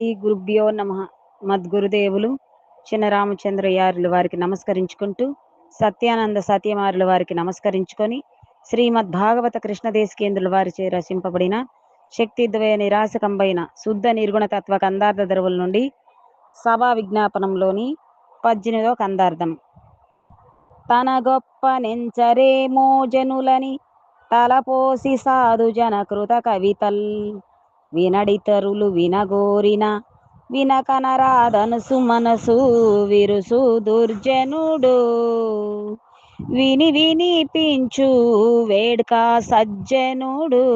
శ్రీ గురుభ్యో నమ. మద్గురుదేవులు చిన్నరామచంద్రయారుల వారికి నమస్కరించుకుంటూ సత్యానంద సత్యమారుల వారికి నమస్కరించుకొని శ్రీమద్ భాగవత కృష్ణదేశకేంద్రుల వారిచే రచింపబడిన శక్తిద్వయ నిరాశకంబైన శుద్ధ నిర్గుణ తత్వ కందార్థ ధరువుల నుండి సభా విజ్ఞాపనంలోని పద్దెనిమిదో కందార్థం. తన గొప్ప నెంచరేమో జనులని తలపోసి సాధు జన కృత కవితల్. వినడితరులు వినగోరిన వినకనరాధను మనసు విరుసు దుర్జనుడు. విని వినిపించు వేడ్క సజ్జనుడు.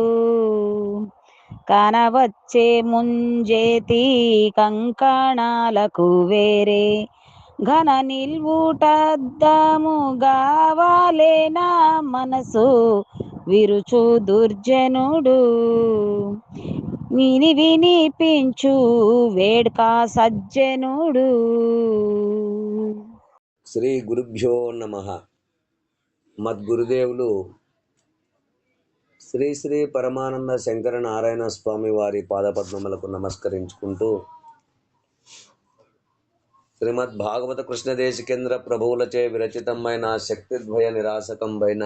కనవచ్చే ముంజేతి కంకణాలకు వేరే ఘన నిల్వుటద్దము గావాలేనా మనసు విరుచు దుర్జనుడు. విని వినిపించు వేడ్క సజ్జనుడు. శ్రీ గురుభ్యో నమ. మద్గురుదేవులు శ్రీ శ్రీ పరమానంద శంకర నారాయణ స్వామి వారి పాదపద్మములకు నమస్కరించుకుంటూ శ్రీమద్ భాగవత కృష్ణదేశికేంద్ర ప్రభువులచే విరచితమైన శక్తిద్వయ నిరాశకంబైన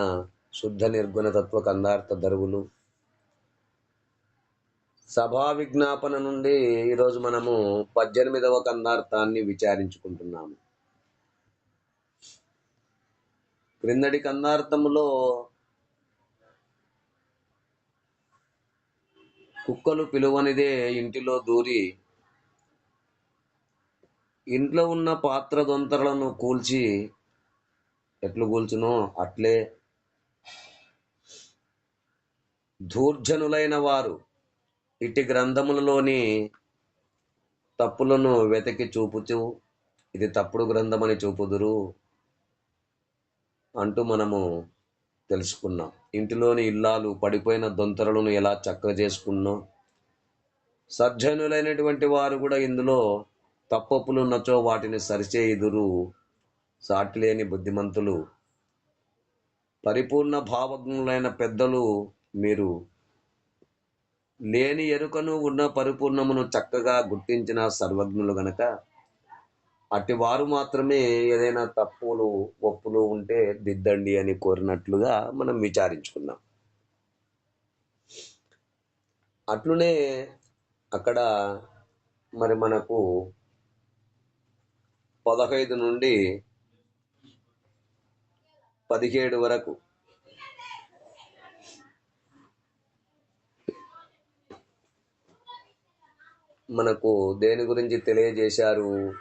శుద్ధ నిర్గుణ తత్వ కందార్థ దరువులు సభా విజ్ఞాపన నుండి ఈరోజు మనము పద్దెనిమిదవ కందార్థాన్ని విచారించుకుంటున్నాము. క్రిందటి కందార్థములో కుక్కలు పిలువనిదే ఇంటిలో దూరి ఇంట్లో ఉన్న పాత్ర దొంతరలను కూల్చి ఎట్లు కూల్చునో అట్లే ధూర్జనులైన వారు ఇట్టి గ్రంథములలోని తప్పులను వెతకి చూపుచు ఇది తప్పుడు గ్రంథమని చూపుదురు అంటూ మనము తెలుసుకున్నాం. ఇంటిలోని ఇల్లాలు పడిపోయిన దొంతరలను ఎలా చక్కగా చేసుకున్నాం సజ్జనులైనటువంటి వారు కూడా ఇందులో తప్పప్పులు ఉన్నచో వాటిని సరిచేయుదురు సాటిలేని బుద్ధిమంతులు. పరిపూర్ణ భావజ్ఞులైన పెద్దలు మీరు లేని ఎరుకను ఉన్న పరిపూర్ణమును చక్కగా గుర్తించిన సర్వజ్ఞులు గనక అట్టి వారు మాత్రమే ఏదైనా తప్పులు ఒప్పులు ఉంటే దిద్దండి అని కోరినట్లుగా మనం విచారించుకున్నాం అట్లునే అక్కడ మరి మనకు పదహైదు నుండి పదిహేడు వరకు మనకు దేని గురించి తెలియజేశారు?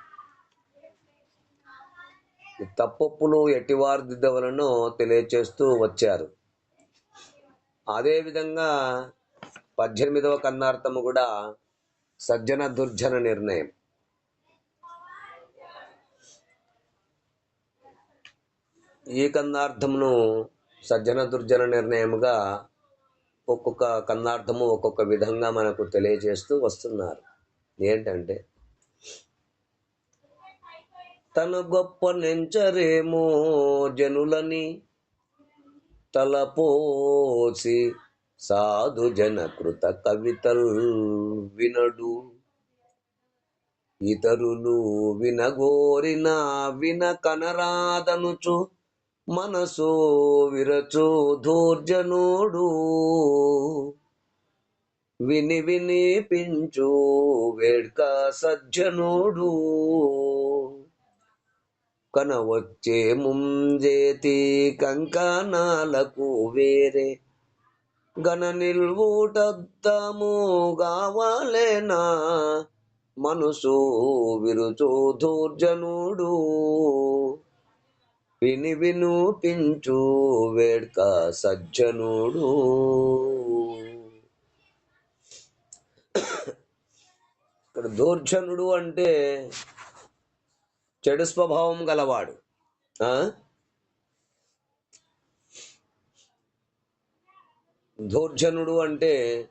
తప్పప్పులు తప్పొప్పులు ఎట్టివారు తెలియచేస్తూ వచ్చారు. అదేవిధంగా పద్దెనిమిదవ కన్నార్థము కూడా సజ్జన దుర్జన నిర్ణయం. ఈ కన్నార్థమును సజ్జన దుర్జన నిర్ణయముగా ఒక్కొక్క కన్నార్థము ఒక్కొక్క విధంగా మనకు తెలియజేస్తూ వస్తున్నారు. ఏంటంటే తన గొప్ప నెంచరేమో జనులని తలపోసి సాధు జనకృత కవితల్ వినడు. ఇతరులు వినగోరిన విన కనరాదనుచు మనసు విరచు ధూర్జనుడు. విని వినిపించు వేడ్క సజ్జనుడు. కనవచ్చే ముంజేతి కంకణాలకు వేరే గణ నిల్వుటద్దము కావాలేనా? మనసు విరుచు దూర్జనుడు విని వినుపించు వేడ్క సజ్జనుడు. ఇక్కడ దూర్జనుడు అంటే చెడు స్వభావం గలవాడు. ఆ? దూర్జనుడు అంటే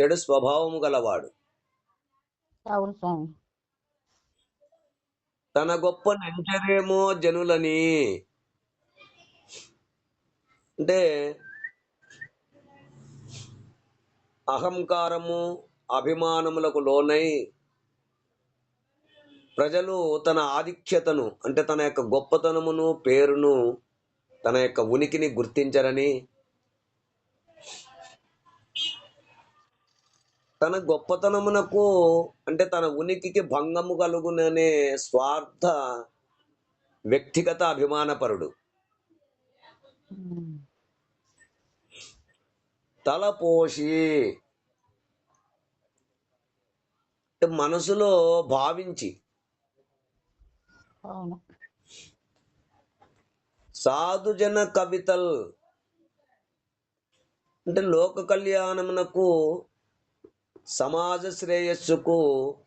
చెడు స్వభావం గలవాడు. తన గొప్ప నెంచరేమో జనులని. అంటే అహంకారము అభిమానములకు లోనై ప్రజలు తన ఆధిక్యతను అంటే తన యొక్క గొప్పతనమును పేరును తన యొక్క ఉనికిని గుర్తించరని తన గొప్పతనమునకు అంటే తన ఉనికికి భంగము కలుగుననే స్వార్థ వ్యక్తిగత అభిమానపరుడు ఉమ్. తలపోసి అంటే మనసులో భావించి సాధుజన కవితల్ అంటే లోక కళ్యాణమునకు సమాజ శ్రేయస్సుకు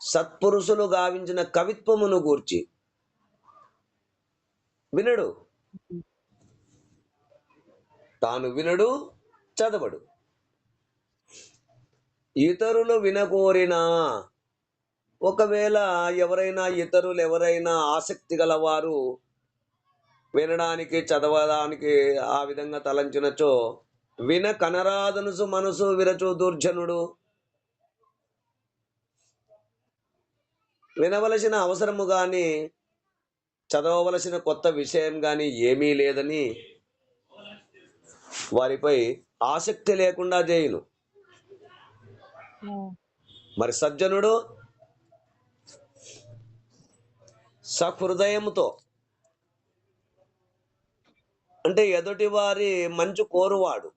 సత్పురుషులు గావించిన కవిత్వమును గూర్చి. వినడు. తాను వినడు చదవడు. ఇతరులు వినకోరినా ఒకవేళ ఎవరైనా ఇతరులు ఎవరైనా ఆసక్తి గలవారు వినడానికి చదవడానికి ఆ విధంగా తలంచినచో విన కనరాదనుసు మనసు విరచు దుర్జనుడు. వినవలసిన అవసరము గాని చదవవలసిన కొత్త విషయం గాని ఏమీ లేదని వారిపై ఆసక్తి లేకుండా చేయును మరి సజ్జనుడు సహృదయముతో అంటే ఎదుటి వారి మంచు కోరువాడు.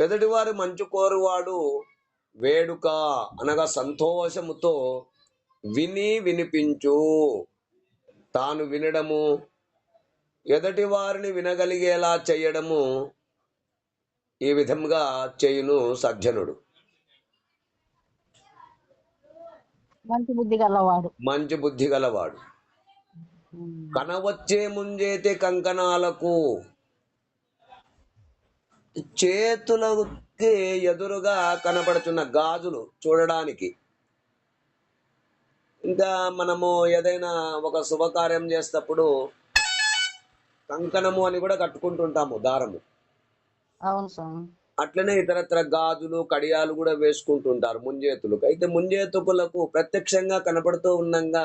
ఎదుటి వారి మంచు కోరువాడు వేడుక అనగా సంతోషముతో విని వినిపించు. తాను వినడము ఎదుటి వారిని వినగలిగేలా చేయడము ఈ విధంగా చేయును సజ్జనుడు. మంచి బుద్ధి గలవాడు. మంచి బుద్ధి గలవాడు. కనవచ్చే ముంజేతే కంకణాలకు చేతులకి ఎదురుగా కనపడుతున్న గాజులు చూడడానికి. ఇంకా మనము ఏదైనా ఒక శుభకార్యం చేసేటప్పుడు కంకణము అని కూడా కట్టుకుంటుంటాము దారము. అవును స్వామి అట్లనే ఇతరత్ర గాజులు కడియాలు కూడా వేసుకుంటుంటారు ముంజేతులకు. అయితే ముంజేతుకులకు ప్రత్యక్షంగా కనపడుతూ ఉండంగా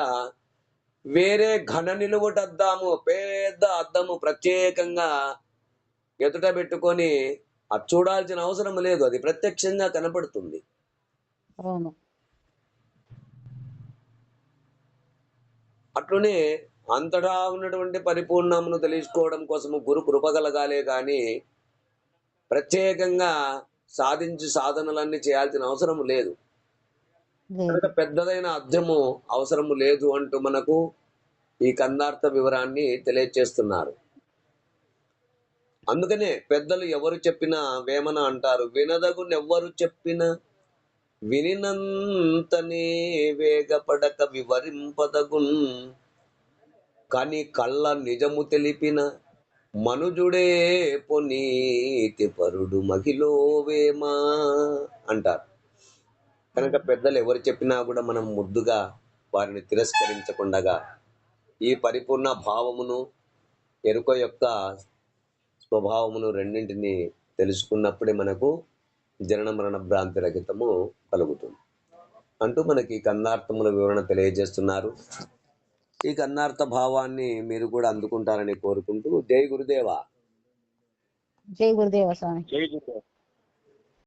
వేరే ఘన నిలువుట అద్దాము పెద్ద అద్దము ప్రత్యేకంగా ఎదుట పెట్టుకొని అది చూడాల్సిన అవసరం లేదు అది ప్రత్యక్షంగా కనపడుతుంది. అట్లనే అంతటా ఉన్నటువంటి పరిపూర్ణమును తెలుసుకోవడం కోసము గురు కృప కలగాలే కానీ ప్రత్యేకంగా సాధించి సాధనలన్నీ చేయాల్సిన అవసరం లేదు. కనుక పెద్దదైన అర్థము అవసరము లేదు అంటూ మనకు ఈ కందార్థ వివరాన్ని తెలియచేస్తున్నారు. అందుకనే పెద్దలు ఎవరు చెప్పినా వేమన అంటారు వినదగునెవ్వరు చెప్పిన వినినంతనే వేగపడక వివరింపదగున్. కాని కళ్ళ నిజము తెలిపిన మనుజుడే పొనీతి పరుడు మహిలో వేమా అంటారు. కనుక పెద్దలు ఎవరు చెప్పినా కూడా మనం ముద్దుగా వారిని తిరస్కరించకుండగా ఈ పరిపూర్ణ భావమును ఎరుక యొక్క స్వభావమును రెండింటిని తెలుసుకున్నప్పుడే మనకు జనన మరణ భ్రాంతి రహితము కలుగుతుంది. అంటూ మనకి కందార్థముల కన్నార్థముల వివరణ తెలియజేస్తున్నారు. ఈ కన్నార్థ భావాన్ని మీరు కూడా అందుకుంటారని కోరుకుంటూ జై గురుదేవా. జై గురుదేవ స్వామి. జై గురుదేవ్.